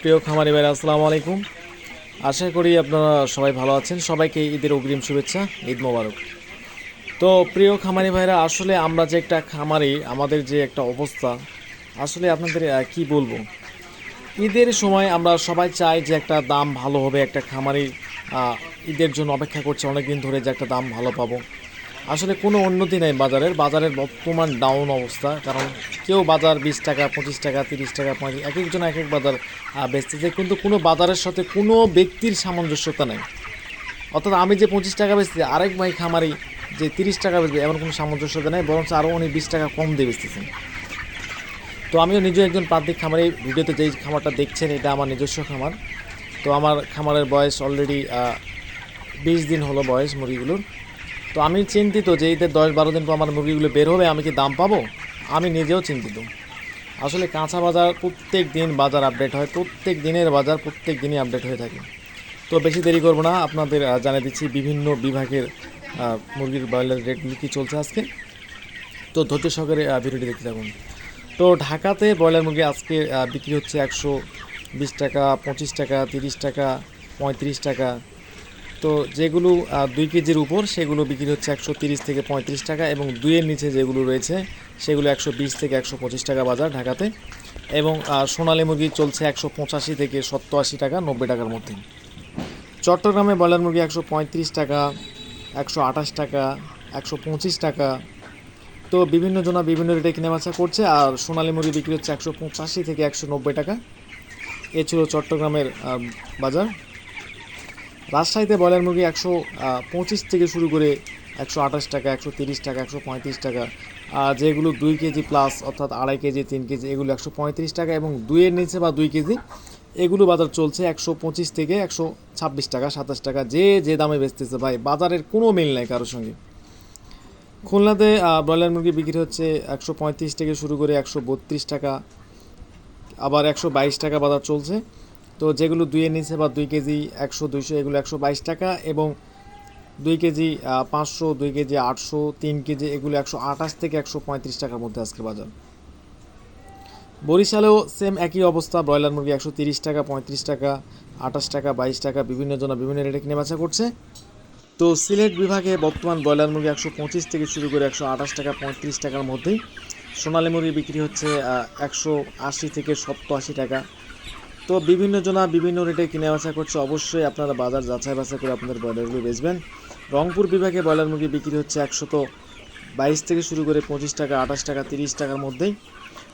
প্রিয় খামারি ভাইরা, আসসালামু আলাইকুম। আশা করি আপনারা সবাই ভালো আছেন। সবাইকে ঈদের অগ্রিম শুভেচ্ছা, ঈদ মোবারক। তো প্রিয় খামারি ভাইরা, আসলে আমরা যে একটা খামারি, আমাদের যে একটা অবস্থা, আসলে আপনাদের কি বলব? ঈদের সময় আমরা সবাই চাই যে একটা দাম ভালো হবে, একটা খামারি ঈদের জন্য অপেক্ষা করছে অনেক দিন ধরে যে একটা দাম ভালো পাবো। আসলে কোনো উন্নতি নেই বাজারের বাজারের বর্তমান ডাউন অবস্থা, কারণ কেউ বাজার বিশ টাকা, পঁচিশ টাকা, তিরিশ টাকা, পঁয়ত্রিশ এক একজন এক এক বাজার বেচতেছে কিন্তু কোনো বাজারের সাথে কোনো ব্যক্তির সামঞ্জস্যতা নেই। অর্থাৎ আমি যে পঁচিশ টাকা বেচতেছি আরেক ভাই খামারি যে তিরিশ টাকা বেচবে, এমন কোনো সামঞ্জস্যতা নেই, বরঞ্চ আরও উনি বিশ টাকা কম দিয়ে বেচতেছেন। তো আমিও নিজে একজন প্রান্তিক খামারি, ভিডিওতে যেই খামারটা দেখছেন, এটা আমার নিজস্ব খামার। তো আমার খামারের বয়স অলরেডি বিশ দিন হলো বয়স মুরগিগুলোর। তো আমি চিন্তিত যে ঈদের দশ বারো দিন পর আমার মুরগিগুলো বের হবে, আমি কি দাম পাবো? আমি নিজেও চিন্তিত। আসলে কাঁচা বাজার প্রত্যেক দিন বাজার আপডেট হয়, প্রত্যেক দিনের বাজার প্রত্যেক দিনই আপডেট হয়ে থাকে। তো বেশি দেরি করব না, আপনাদের জানিয়ে দিচ্ছি বিভিন্ন বিভাগের মুরগির ব্রয়লার রেটগুলি কী চলছে আজকে। তো ধৈর্য সহকারে ভিডিওটি দেখতে থাকুন। তো ঢাকাতে ব্রয়লার মুরগি আজকে বিক্রি হচ্ছে একশো বিশ টাকা, পঁচিশ টাকা, তিরিশ টাকা, পঁয়ত্রিশ টাকা তো যেগুলো দুই কেজির উপর, সেগুলো বিক্রি হচ্ছে একশো তিরিশ থেকে পঁয়ত্রিশ টাকা এবং দুইয়ের নিচে যেগুলো রয়েছে, সেগুলো একশো বিশ থেকে একশো পঁচিশ টাকা বাজার ঢাকাতে এবং সোনালী মুরগি চলছে একশো পঁচাশি থেকে সত্তর আশি টাকা, নব্বই টাকার মধ্যে। চট্টগ্রামে ব্রয়লার মুরগি একশো পঁয়ত্রিশ টাকা, একশো আঠাশ টাকা, একশো পঁচিশ টাকা। তো বিভিন্ন জনা বিভিন্ন রেটে কিনে বেচা করছে, আর সোনালী মুরগি বিক্রি হচ্ছে একশো পঁচাশি থেকে একশো নব্বই টাকা। এ ছিল চট্টগ্রামের বাজার। রাজশাহীতে ব্রয়লার মুরগি একশো পঁচিশ থেকে শুরু করে একশো আঠাশ টাকা, একশো তিরিশ টাকা, একশো পঁয়ত্রিশ টাকা। যেগুলো দুই কেজি প্লাস অর্থাৎ আড়াই কেজি, তিন কেজি, এগুলো একশো পঁয়ত্রিশ টাকা এবং দুইয়ের নিচে বা দুই কেজি, এগুলো বাজার চলছে একশো পঁচিশ থেকে একশো ছাব্বিশ টাকা, সাতাশ টাকা। যে যে দামে বেচতেছে ভাই, বাজারের কোনো মিল নাই কারোর সঙ্গে। খুলনাতে ব্রয়লার মুরগি বিক্রি হচ্ছে একশো পঁয়ত্রিশ থেকে শুরু করে একশো বত্রিশ টাকা, আবার একশো বাইশ টাকা বাজার চলছে। তো যেগুলো দুইয়ের নিচে বা দুই কেজি একশো, দুইশো, এগুলো একশো বাইশ টাকা এবং দুই কেজি পাঁচশো, দুই কেজি আটশো, তিন কেজি এগুলো একশো আঠাশ থেকে একশো পঁয়ত্রিশ টাকার মধ্যে আজকে বাজার। বরিশালেও সেম একই অবস্থা, ব্রয়লার মুরগি একশো তিরিশ টাকা, পঁয়ত্রিশ টাকা, আঠাশ টাকা, বাইশ টাকা, বিভিন্ন জন বিভিন্ন রেটে কিনে বেচা করছে। তো সিলেট বিভাগে বর্তমান ব্রয়লার মুরগি একশো পঁচিশ থেকে শুরু করে একশো আঠাশ টাকা, পঁয়ত্রিশ টাকার মধ্যেই। সোনালি মুরগি বিক্রি হচ্ছে একশো আশি থেকে সত্তর আশি টাকা। তো বিভিন্ন জনা বিভিন্ন রেটে কিনে বেচা করছে অবশ্যই আপনারা বাজার যাচাই বাছাই করে আপনাদের ব্রয়লারগুলো বেচবেন। রংপুর বিভাগে ব্রয়লার মুরগি বিক্রি হচ্ছে একশত বাইশ থেকে শুরু করে পঁচিশ টাকা, আঠাশ টাকা, তিরিশ টাকার মধ্যেই।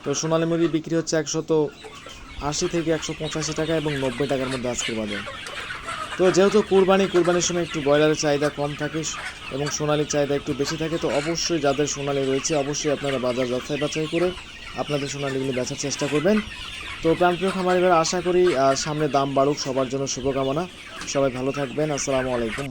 তো সোনালি মুরগি বিক্রি হচ্ছে একশত আশি থেকে একশো পঁচাশি টাকা এবং নব্বই টাকার মধ্যে আজকের বাজার। তো যেহেতু কুরবানি, কুরবানির সময় একটু ব্রয়লারের চাহিদা কম থাকে এবং সোনালির চাহিদা একটু বেশি থাকে, তো অবশ্যই যাদের সোনালি রয়েছে অবশ্যই আপনারা বাজার যাচাই বাছাই করে আপনাদের সোনালিগুলি বেচার চেষ্টা করবেন। তো প্রাণপ্রিয় খামারিবার আশা করি সামনে দাম বাড়ুক। সবার জন্য শুভকামনা। সবাই ভালো থাকবেন। আসসালামু আলাইকুম।